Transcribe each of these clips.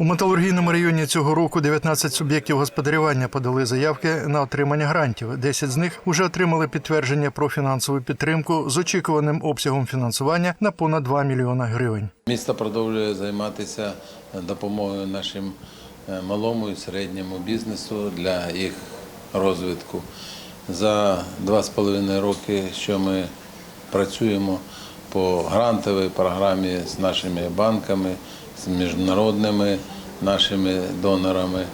У металургійному районі цього року 19 суб'єктів господарювання подали заявки на отримання грантів. 10 з них вже отримали підтвердження про фінансову підтримку з очікуваним обсягом фінансування на понад 2 мільйона гривень. Місто продовжує займатися допомогою нашим е, малому і середньому бізнесу для їх розвитку. За два з половиною роки, що ми працюємо по грантовій програмі з нашими банками, з міжнародними нашими донорами,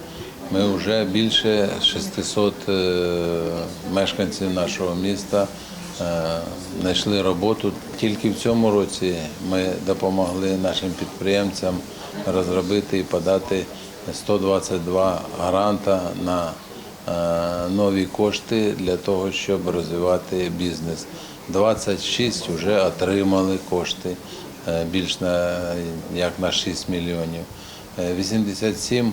ми вже більше 600 е, мешканців нашого міста е, знайшли роботу. Тільки в цьому році ми допомогли нашим підприємцям розробити і подати 122 гранта на нові кошти для того, щоб розвивати бізнес. 26 вже отримали кошти е, більш на як на 6 мільйонів. Е, 87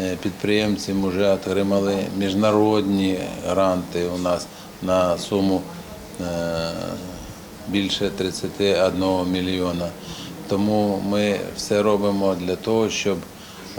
е, підприємців вже отримали міжнародні гранти у нас на суму е, більше 31 мільйона. Тому ми все робимо для того, щоб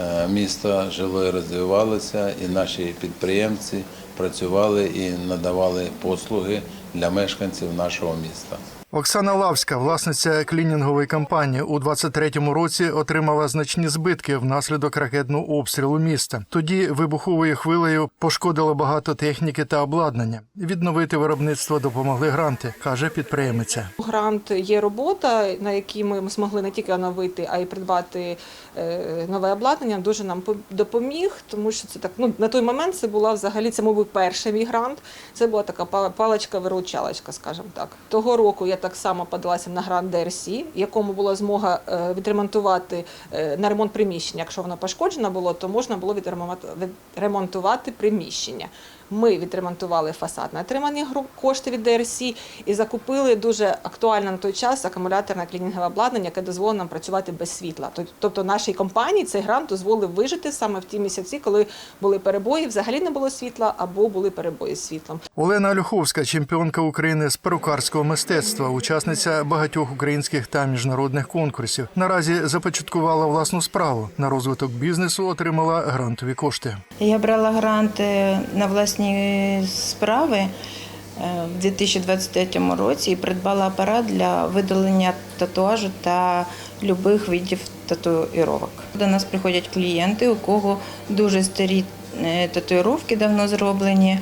е, місто жило і розвивалося, і наші підприємці працювали і надавали послуги для мешканців нашого міста. Оксана Лавська, власниця клінінгової компанії, у 23-му році отримала значні збитки внаслідок ракетного обстрілу міста. Тоді вибуховою хвилею пошкодило багато техніки та обладнання. Відновити виробництво допомогли гранти, каже підприємиця. Грант є робота, на якій ми змогли не тільки оновити, а й придбати е, нове обладнання. Дуже нам по- допоміг, тому що це так. Ну на той момент це була взагалі це, мабуть, перший мій грант. Це була така па- паличка-виручалочка, скажімо так. Того року я так само подалася на грант ДРС, якому була змога е, відремонтувати е, на ремонт приміщення. Якщо воно пошкоджено було, то можна було відремонтувати приміщення. Ми відремонтували фасад на отримані гру- кошти від ДРС і закупили дуже актуальне на той час акумуляторне клінінгове обладнання, яке дозволило нам працювати без світла. Тоб- Тобто нашій компанії цей грант дозволив вижити саме в ті місяці, коли були перебої, взагалі не було світла або були перебої з світлом. Олена Олюховська, чемпіонка України з перукарського мистецтва, учасниця багатьох українських та міжнародних конкурсів. Наразі започаткувала власну справу. На розвиток бізнесу отримала грантові кошти. Я брала гранти на власні справи е, в 2023 році і придбала апарат для видалення татуажу та любих видів татуїровок. До нас приходять клієнти, у кого дуже старі татуїровки давно зроблені,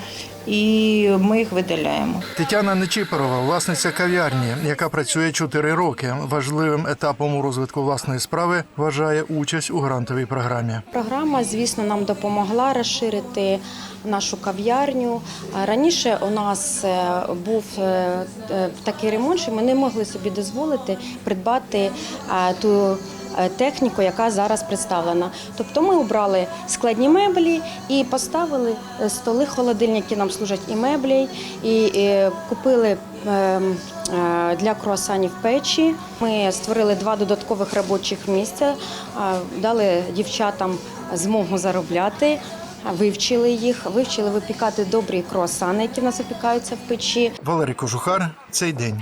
і ми їх видаляємо. Тетяна Нечипорова, власниця кав'ярні, яка працює 4 роки. Важливим етапом у розвитку власної справи вважає участь у грантовій програмі. Програма, звісно, нам допомогла розширити нашу кав'ярню. Раніше у нас е, був е, е, такий ремонт, що ми не могли собі дозволити придбати е, ту е, техніку, яка зараз представлена. Тобто ми обрали складні меблі і поставили е, столи, холодильники, нам служать і меблі, і е, купили. ем, е, Для круасанів печі ми створили два додаткових робочих місця, е, дали дівчатам змогу заробляти, вивчили їх, вивчили випікати добрі круасани, які в нас випікаються в печі. Валерій Кожухар цей день.